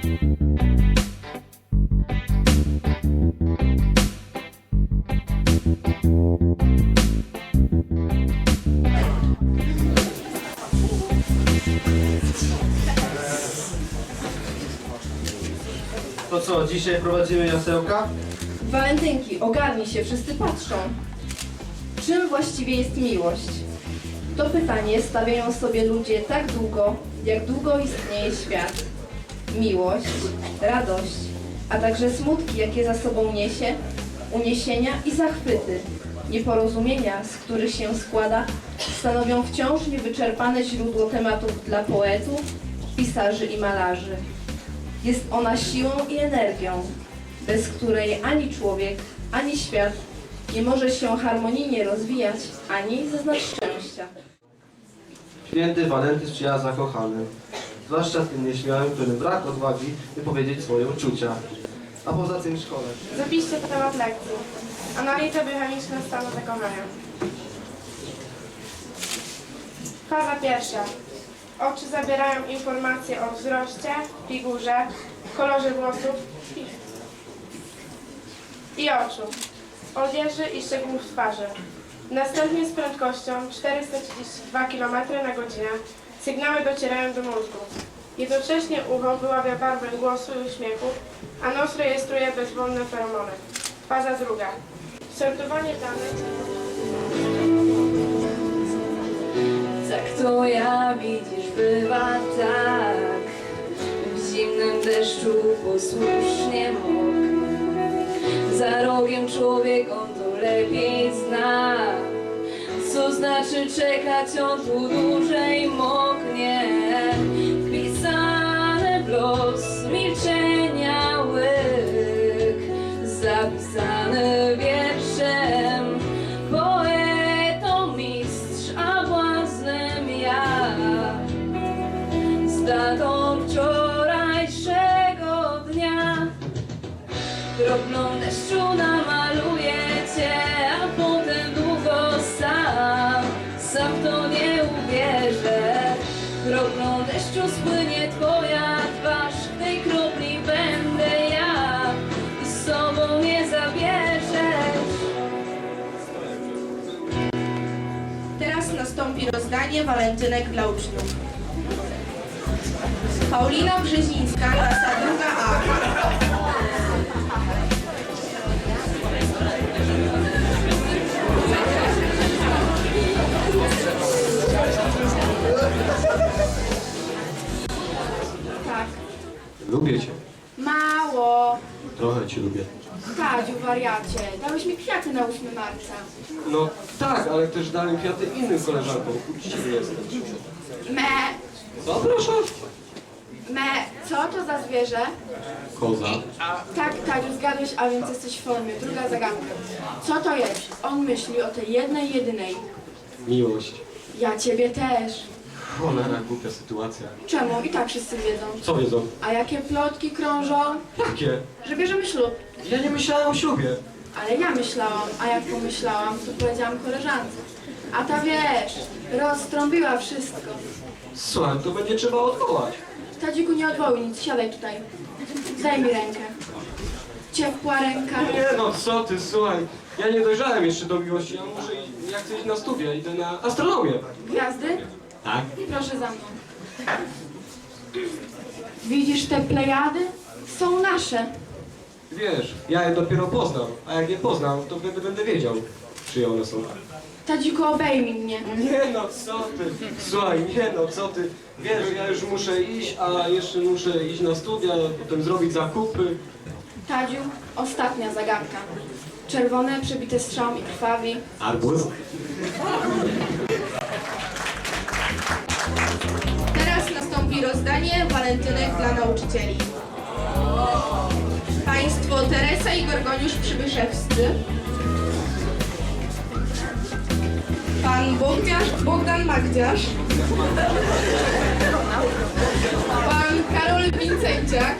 To co, dzisiaj prowadzimy jasełka? Walentynki, ogarnij się, wszyscy patrzą. Czym właściwie jest miłość? To pytanie stawiają sobie ludzie tak długo, jak długo istnieje świat. Miłość, radość, a także smutki, jakie za sobą niesie, uniesienia i zachwyty, nieporozumienia, z których się składa, stanowią wciąż niewyczerpane źródło tematów dla poetów, pisarzy i malarzy. Jest ona siłą i energią, bez której ani człowiek, ani świat nie może się harmonijnie rozwijać, ani zaznać szczęścia. Święty Walenty sprzyja zakochanym, zwłaszcza tym nieśmiałym, którym brak odwagi wypowiedzieć swoje uczucia. A poza tym w szkole. Zapiszcie temat lekcji. Analiza biochemiczna stanu zakochania. Faza pierwsza. Oczy zabierają informacje o wzroście, figurze, kolorze włosów i oczu, odzieży i szczegółów twarzy. Następnie z prędkością 432 km na godzinę sygnały docierają do mózgu. Jednocześnie ucho wyławia barwę głosu i uśmiechu, a nos rejestruje bezwolne feromony. Faza druga. Sortowanie danych. Tak to ja widzisz, bywa tak. W zimnym deszczu posłusznie moknie. Za rogiem człowiek on to lepiej znaczy czekać, on tu dłużej moknie. Wpisane w los milczenia łyk. Zapisane wierszem. Rozdanie walentynek dla uczniów. Paulina Brzezińska, klasa druga A. Tak. Lubię cię. Mało. Trochę cię lubię. Kadziu, wariacie, dałeś mi kwiaty na 8 marca. No tak, ale też dałem kwiaty innym koleżankom. Uczciwy jestem. Me, Co proszę? me, co to za zwierzę? Koza. Tak, Kadziu, zgadłeś, a więc jesteś w formie. Druga zagadka. Co to jest? On myśli o tej jednej, jedynej. Miłość. Ja ciebie też. Cholera, głupia sytuacja. Czemu? I tak wszyscy wiedzą. Co wiedzą? A jakie plotki krążą? Jakie? Że bierzemy ślub. Ja nie myślałem o ślubie. Ale ja myślałam, a jak pomyślałam, to powiedziałam koleżance. A ta wiesz, roztrąbiła wszystko. Słuchaj, to będzie trzeba odwołać. Tadziku, nie odwołuj nic, siadaj tutaj. Daj mi rękę. Ciepła ręka. Nie no, co ty, słuchaj. Ja nie dojrzałem jeszcze do miłości. Ja muszę, iść- ja chcę iść na studia. Idę na astronomię. Gwiazdy? Tak? Proszę za mną. Widzisz te plejady? Są nasze. Wiesz, ja je dopiero poznam. A jak je poznam, to będę, będę wiedział, czyje one są. Tadziku, obejmij mnie. Nie no, co ty? Słuchaj, nie no, co ty? Wiesz, ja już muszę iść, a jeszcze muszę iść na studia, potem zrobić zakupy. Tadziu, ostatnia zagadka. Czerwone, przebite strzałą i krwawi. Arbuz? Teraz nastąpi rozdanie walentynek dla nauczycieli. Państwo Teresa i Gorgoniusz Przybyszewscy. Pan Bogdziarz, Bogdan Magdziarz. Pan Karol Wincenciak.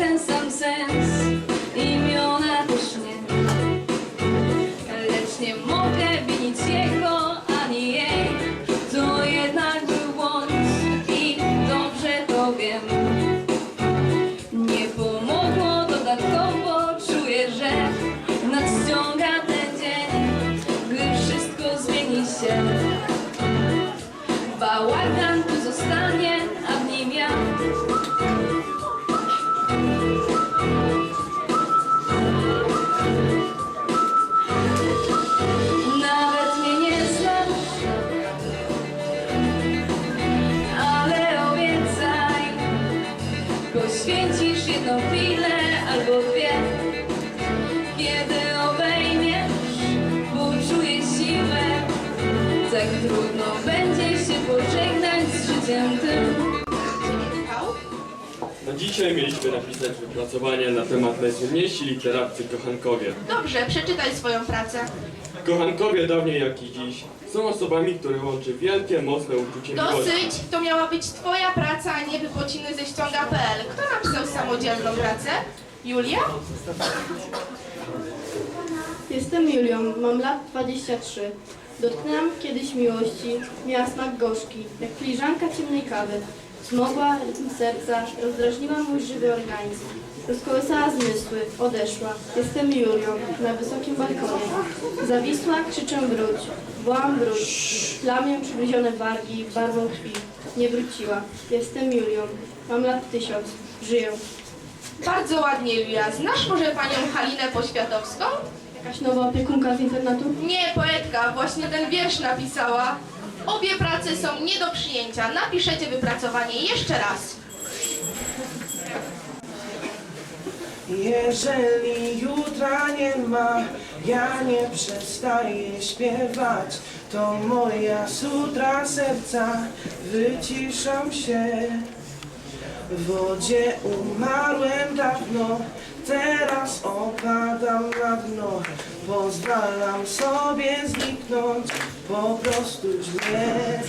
in some sense. No dzisiaj mieliśmy napisać wypracowanie na temat najsłynniejsi literaccy kochankowie. Dobrze, przeczytaj swoją pracę. Kochankowie dawniej jak i dziś są osobami, które łączy wielkie, mocne uczucie miłości. Dosyć, to miała być twoja praca, a nie wypociny ze ściąga.pl. Kto napisał samodzielną pracę? Julia? Jestem Julią, mam lat 23. Dotknęłam kiedyś miłości, miała smak gorzki, jak filiżanka ciemnej kawy. Zmogła rytm serca, rozdrażniła mój żywy organizm. Rozkołysała zmysły, odeszła. Jestem Julią, na wysokim balkonie. Zawisła, krzyczę wróć. Wołam wróć. Plamię przygryzione wargi, barwą krwi. Nie wróciła. Jestem Julią, mam lat tysiąc. Żyję. Bardzo ładnie, Julia. Znasz może panią Halinę Poświatowską? Jakaś nowa opiekunka z internetu? Nie, poetka, właśnie ten wiersz napisała. Obie prace są nie do przyjęcia. Napiszecie wypracowanie jeszcze raz. Jeżeli jutra nie ma, ja nie przestaję śpiewać. To moja sutra serca, wyciszam się. W wodzie umarłem dawno, teraz opadam na dno. Pozwalam sobie zniknąć, po prostu źle.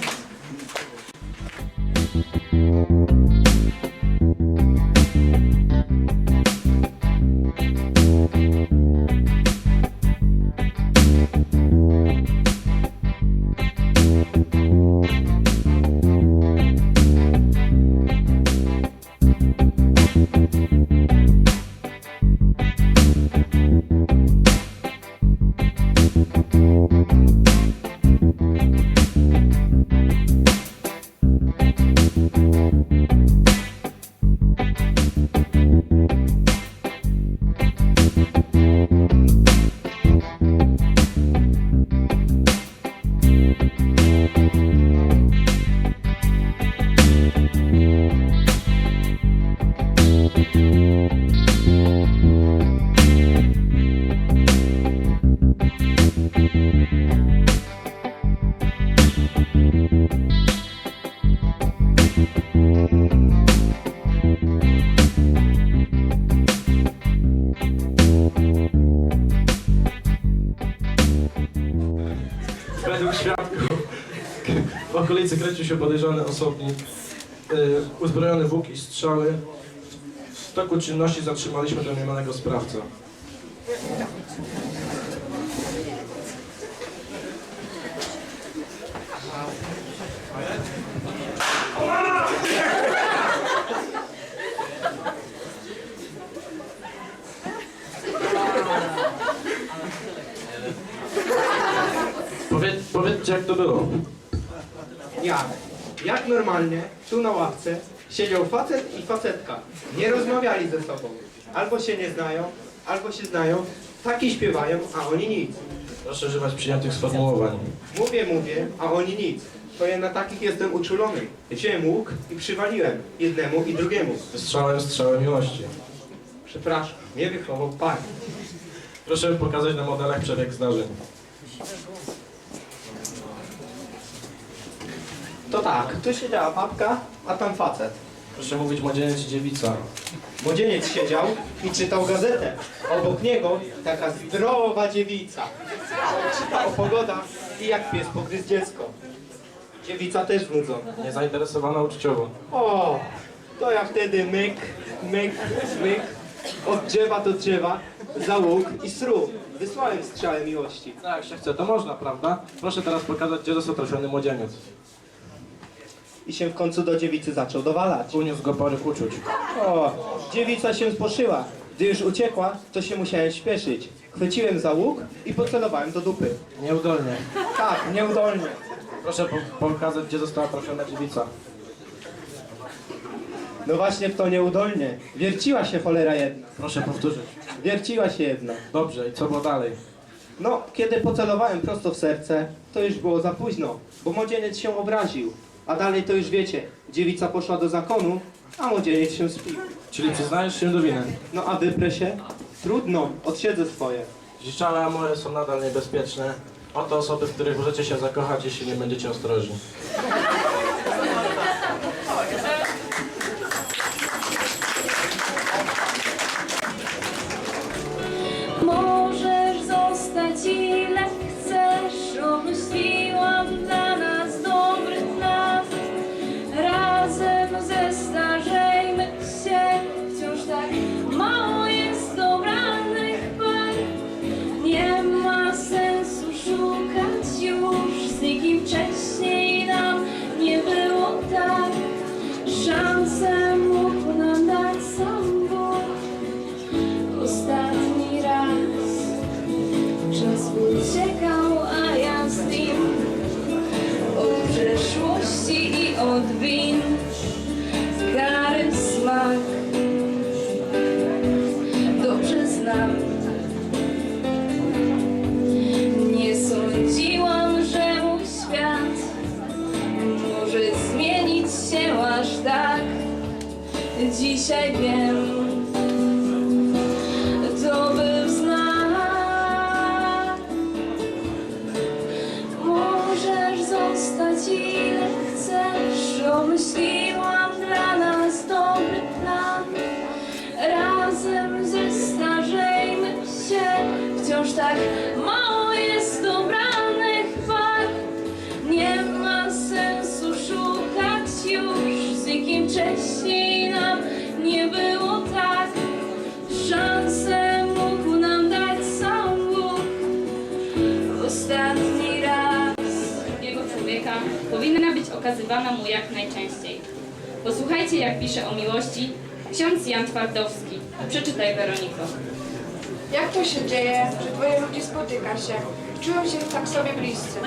W okolicy kręcił się podejrzany osobnik, y, uzbrojony w łuk i strzały. W toku czynności zatrzymaliśmy domniemanego sprawcę. Powie, powiedzcie jak to było. Jak? Jak normalnie, tu na ławce, siedział facet i facetka. Nie rozmawiali ze sobą. Albo się nie znają, albo się znają. Taki śpiewają, a oni nic. Proszę używać przyjętych sformułowań. Mówię, mówię, a oni nic. To ja na takich jestem uczulony. Wziąłem łuk i przywaliłem jednemu i drugiemu. Wystrzałem strzałem miłości. Przepraszam, mnie wychował pan. Proszę pokazać na modelach przebieg zdarzeń. To tak, tu siedziała babka, a tam facet. Proszę mówić młodzieniec i dziewica. Młodzieniec siedział i czytał gazetę. Obok niego taka zdrowa dziewica. Czyta o pogodach i jak pies pogryzł dziecko. Dziewica też znudzona. Niezainteresowana uczuciowo. O, to ja wtedy myk, myk, myk, od drzewa do drzewa, za łuk i sru. Wysłałem strzałę miłości. Tak, jak się chce, to można, prawda? Proszę teraz pokazać, gdzie został trafiony młodzieniec. I się w końcu do dziewicy zaczął dowalać. Uniósł go poryw uczuć. O, dziewica się sposzyła. Gdy już uciekła, to się musiałem śpieszyć. Chwyciłem za łuk i pocelowałem do dupy. Nieudolnie. Tak, nieudolnie. Proszę po pokazać, gdzie została trafiona dziewica. No właśnie w to nieudolnie. Wierciła się cholera jedna. Proszę powtórzyć. Wierciła się jedna. Dobrze, i co było dalej? No, kiedy pocelowałem prosto w serce, to już było za późno, bo młodzieniec się obraził. A dalej to już wiecie, dziewica poszła do zakonu, a młodzieniec się spił. Czyli przyznajesz się do winy. No a wyprę się? Trudno, odsiedzę swoje. Zdziczałe amory są nadal niebezpieczne. Oto osoby, w których możecie się zakochać, jeśli nie będziecie ostrożni. Szansę mógł nam dać sam Bóg ostatni raz. drugiego człowieka powinna być okazywana mu jak najczęściej. Posłuchajcie, jak pisze o miłości ksiądz Jan Twardowski. Przeczytaj, Weroniko. Jak to się dzieje, że dwoje ludzi spotyka się, czują się tak sobie bliscy,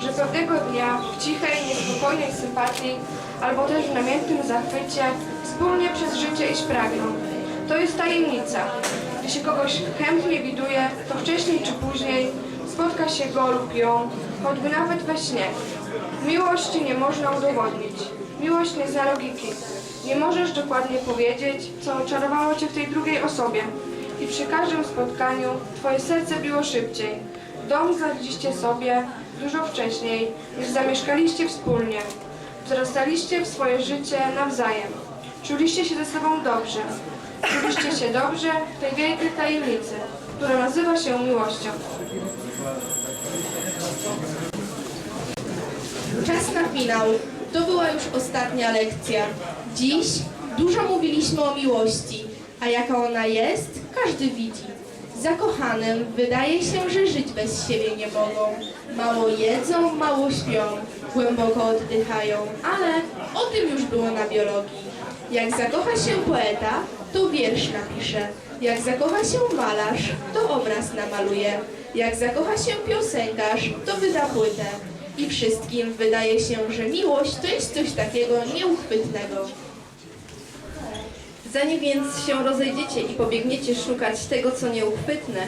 że pewnego dnia w cichej, niespokojnej sympatii albo też w namiętnym zachwycie wspólnie przez życie iść pragną. To jest tajemnica. Gdy się kogoś chętnie widuje, to wcześniej czy później spotka się go lub ją, choćby nawet we śnie. Miłości nie można udowodnić. Miłość nie zna logiki. Nie możesz dokładnie powiedzieć, co oczarowało cię w tej drugiej osobie. I przy każdym spotkaniu twoje serce biło szybciej. Dom znaleźliście sobie dużo wcześniej, niż zamieszkaliście wspólnie. Wzrastaliście w swoje życie nawzajem. Czuliście się ze sobą dobrze. Czuliście się dobrze w tej wielkiej tajemnicy, która nazywa się miłością. Czas na finał. To była już ostatnia lekcja. Dziś dużo mówiliśmy o miłości, a jaka ona jest, każdy widzi. Zakochanym wydaje się, że żyć bez siebie nie mogą. Mało jedzą, mało śpią, głęboko oddychają, ale o tym już było na biologii. Jak zakocha się poeta, to wiersz napisze. Jak zakocha się malarz, to obraz namaluje. Jak zakocha się piosenkarz, to wyda płytę. I wszystkim wydaje się, że miłość to jest coś takiego nieuchwytnego. Zanim więc się rozejdziecie i pobiegniecie szukać tego, co nieuchwytne,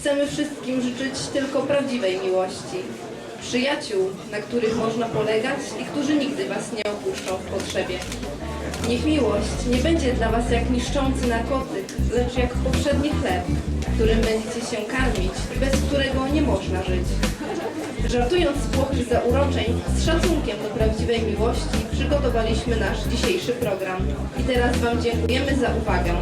chcemy wszystkim życzyć tylko prawdziwej miłości. Przyjaciół, na których można polegać i którzy nigdy Was nie opuszczą w potrzebie. Niech miłość nie będzie dla Was jak niszczący narkotyk, lecz jak powszedni chleb, którym będziecie się karmić i bez którego nie można żyć. Żartując z płochych zauroczeń, z szacunkiem do prawdziwej miłości przygotowaliśmy nasz dzisiejszy program. I teraz Wam dziękujemy za uwagę.